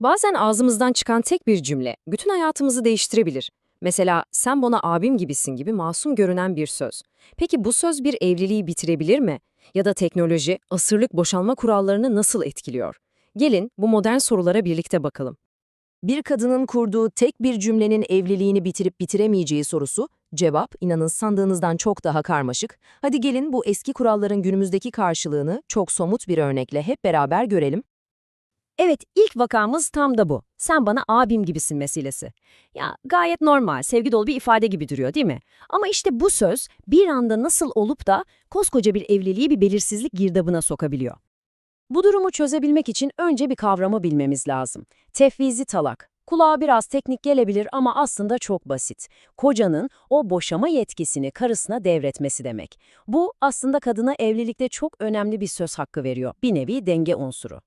Bazen ağzımızdan çıkan tek bir cümle bütün hayatımızı değiştirebilir. Mesela sen bana abim gibisin gibi masum görünen bir söz. Peki bu söz bir evliliği bitirebilir mi? Ya da teknoloji asırlık boşanma kurallarını nasıl etkiliyor? Gelin bu modern sorulara birlikte bakalım. Bir kadının kurduğu tek bir cümlenin evliliğini bitirip bitiremeyeceği sorusu, cevap inanın sandığınızdan çok daha karmaşık. Hadi gelin bu eski kuralların günümüzdeki karşılığını çok somut bir örnekle hep beraber görelim. Evet, ilk vakamız tam da bu. Sen bana abim gibisin meselesi. Ya gayet normal, sevgi dolu bir ifade gibi duruyor değil mi? Ama işte bu söz bir anda nasıl olup da koskoca bir evliliği bir belirsizlik girdabına sokabiliyor. Bu durumu çözebilmek için önce bir kavramı bilmemiz lazım. Tefvizi talak. Kulağa biraz teknik gelebilir ama aslında çok basit. Kocanın o boşama yetkisini karısına devretmesi demek. Bu aslında kadına evlilikte çok önemli bir söz hakkı veriyor. Bir nevi denge unsuru.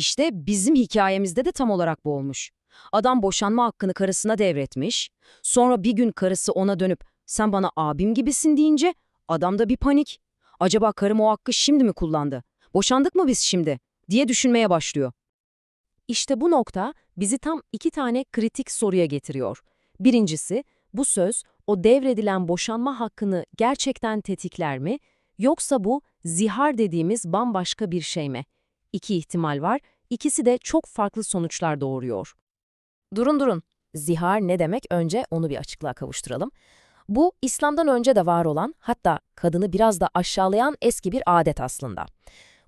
İşte bizim hikayemizde de tam olarak bu olmuş. Adam boşanma hakkını karısına devretmiş, sonra bir gün karısı ona dönüp sen bana abim gibisin deyince adamda bir panik. Acaba karım o hakkı şimdi mi kullandı? Boşandık mı biz şimdi? diye düşünmeye başlıyor. İşte bu nokta bizi tam iki tane kritik soruya getiriyor. Birincisi, bu söz o devredilen boşanma hakkını gerçekten tetikler mi? Yoksa bu zihar dediğimiz bambaşka bir şey mi? İki ihtimal var, ikisi de çok farklı sonuçlar doğuruyor. Durun durun. Zihar ne demek? Önce onu bir açıklığa kavuşturalım. Bu İslam'dan önce de var olan, hatta kadını biraz da aşağılayan eski bir adet aslında.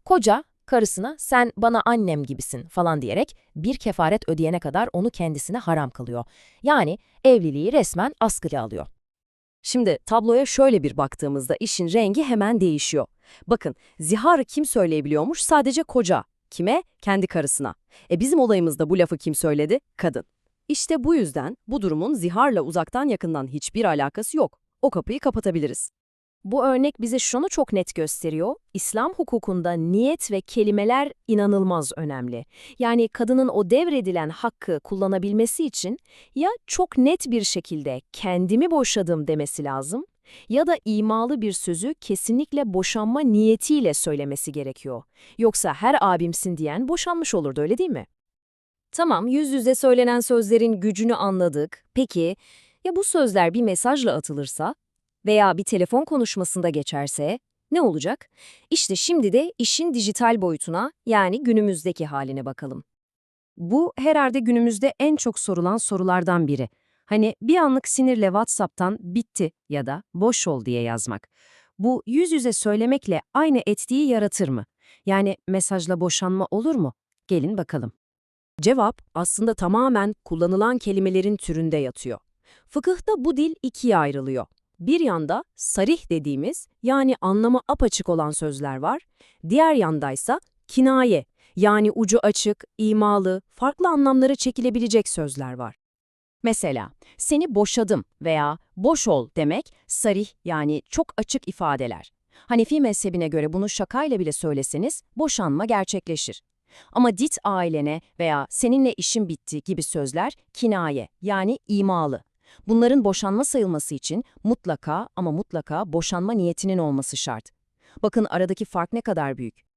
Koca, karısına sen bana annem gibisin falan diyerek bir kefaret ödeyene kadar onu kendisine haram kılıyor. Yani evliliği resmen askıya alıyor. Şimdi tabloya şöyle bir baktığımızda işin rengi hemen değişiyor. Bakın, ziharı kim söyleyebiliyormuş? Sadece koca. Kime? Kendi karısına. E bizim olayımızda bu lafı kim söyledi? Kadın. İşte bu yüzden bu durumun ziharla uzaktan yakından hiçbir alakası yok. O kapıyı kapatabiliriz. Bu örnek bize şunu çok net gösteriyor. İslam hukukunda niyet ve kelimeler inanılmaz önemli. Yani kadının o devredilen hakkı kullanabilmesi için ya çok net bir şekilde kendimi boşadım demesi lazım ya da imalı bir sözü kesinlikle boşanma niyetiyle söylemesi gerekiyor. Yoksa her abimsin diyen boşanmış olurdu öyle değil mi? Tamam, yüz yüze söylenen sözlerin gücünü anladık. Peki, ya bu sözler bir mesajla atılırsa veya bir telefon konuşmasında geçerse ne olacak? İşte şimdi de işin dijital boyutuna yani günümüzdeki haline bakalım. Bu herhalde günümüzde en çok sorulan sorulardan biri. Hani bir anlık sinirle WhatsApp'tan bitti ya da boş ol diye yazmak. Bu yüz yüze söylemekle aynı etkiyi yaratır mı? Yani mesajla boşanma olur mu? Gelin bakalım. Cevap aslında tamamen kullanılan kelimelerin türünde yatıyor. Fıkıhta bu dil ikiye ayrılıyor. Bir yanda sarih dediğimiz yani anlamı apaçık olan sözler var. Diğer yandaysa kinaye yani ucu açık, imalı, farklı anlamlara çekilebilecek sözler var. Mesela seni boşadım veya boş ol demek sarih yani çok açık ifadeler. Hanefi mezhebine göre bunu şakayla bile söyleseniz boşanma gerçekleşir. Ama dit ailene veya seninle işim bitti gibi sözler kinaye yani imalı. Bunların boşanma sayılması için mutlaka ama mutlaka boşanma niyetinin olması şart. Bakın aradaki fark ne kadar büyük.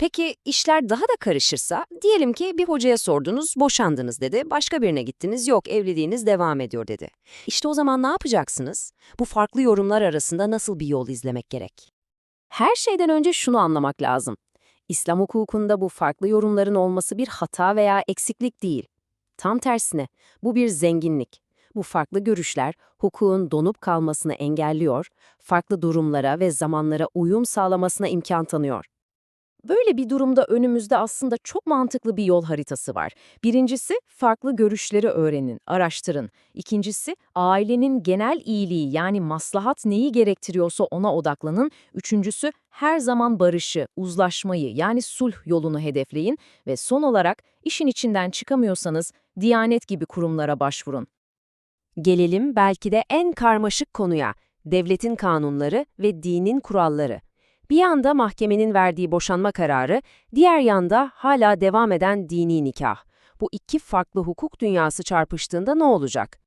Peki işler daha da karışırsa, diyelim ki bir hocaya sordunuz, boşandınız dedi, başka birine gittiniz, yok evliliğiniz devam ediyor dedi. İşte o zaman ne yapacaksınız? Bu farklı yorumlar arasında nasıl bir yol izlemek gerek? Her şeyden önce şunu anlamak lazım. İslam hukukunda bu farklı yorumların olması bir hata veya eksiklik değil. Tam tersine, bu bir zenginlik. Bu farklı görüşler hukukun donup kalmasını engelliyor, farklı durumlara ve zamanlara uyum sağlamasına imkan tanıyor. Böyle bir durumda önümüzde aslında çok mantıklı bir yol haritası var. Birincisi, farklı görüşleri öğrenin, araştırın. İkincisi, ailenin genel iyiliği yani maslahat neyi gerektiriyorsa ona odaklanın. Üçüncüsü, her zaman barışı, uzlaşmayı yani sulh yolunu hedefleyin. Ve son olarak, işin içinden çıkamıyorsanız, Diyanet gibi kurumlara başvurun. Gelelim belki de en karmaşık konuya, devletin kanunları ve dinin kuralları. Bir yanda mahkemenin verdiği boşanma kararı, diğer yanda hala devam eden dini nikah. Bu iki farklı hukuk dünyası çarpıştığında ne olacak?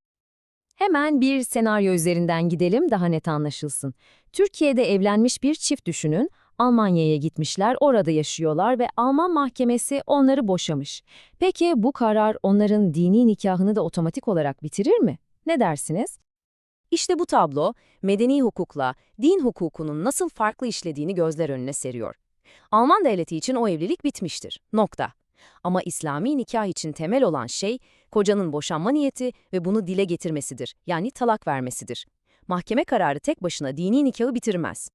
Hemen bir senaryo üzerinden gidelim daha net anlaşılsın. Türkiye'de evlenmiş bir çift düşünün. Almanya'ya gitmişler, orada yaşıyorlar ve Alman mahkemesi onları boşamış. Peki bu karar onların dini nikahını da otomatik olarak bitirir mi? Ne dersiniz? İşte bu tablo, medeni hukukla din hukukunun nasıl farklı işlediğini gözler önüne seriyor. Alman devleti için o evlilik bitmiştir. Nokta. Ama İslami nikah için temel olan şey, kocanın boşanma niyeti ve bunu dile getirmesidir, yani talak vermesidir. Mahkeme kararı tek başına dini nikahı bitirmez.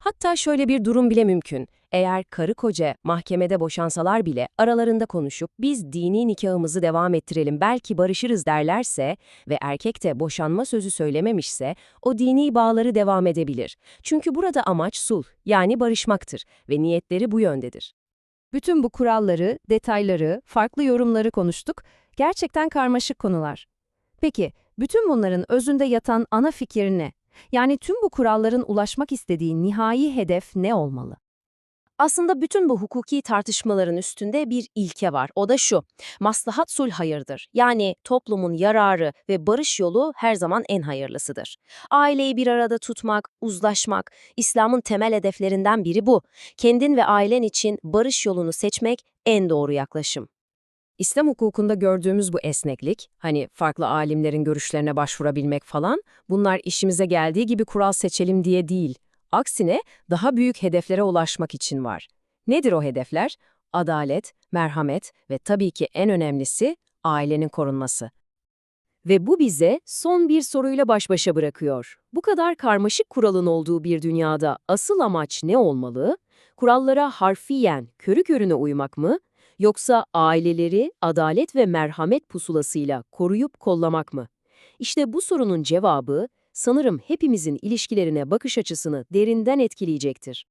Hatta şöyle bir durum bile mümkün. Eğer karı koca mahkemede boşansalar bile aralarında konuşup biz dini nikahımızı devam ettirelim belki barışırız derlerse ve erkek de boşanma sözü söylememişse o dini bağları devam edebilir. Çünkü burada amaç sulh yani barışmaktır ve niyetleri bu yöndedir. Bütün bu kuralları, detayları, farklı yorumları konuştuk. Gerçekten karmaşık konular. Peki, bütün bunların özünde yatan ana fikir ne? Yani tüm bu kuralların ulaşmak istediği nihai hedef ne olmalı? Aslında bütün bu hukuki tartışmaların üstünde bir ilke var. O da şu, maslahat sulh hayırdır. Yani toplumun yararı ve barış yolu her zaman en hayırlısıdır. Aileyi bir arada tutmak, uzlaşmak, İslam'ın temel hedeflerinden biri bu. Kendin ve ailen için barış yolunu seçmek en doğru yaklaşım. İslam hukukunda gördüğümüz bu esneklik, hani farklı alimlerin görüşlerine başvurabilmek falan, bunlar işimize geldiği gibi kural seçelim diye değil. Aksine daha büyük hedeflere ulaşmak için var. Nedir o hedefler? Adalet, merhamet ve tabii ki en önemlisi ailenin korunması. Ve bu bize son bir soruyla baş başa bırakıyor. Bu kadar karmaşık kuralın olduğu bir dünyada asıl amaç ne olmalı? Kurallara harfiyen, körü körüne uymak mı? Yoksa aileleri adalet ve merhamet pusulasıyla koruyup kollamak mı? İşte bu sorunun cevabı sanırım hepimizin ilişkilerine bakış açısını derinden etkileyecektir.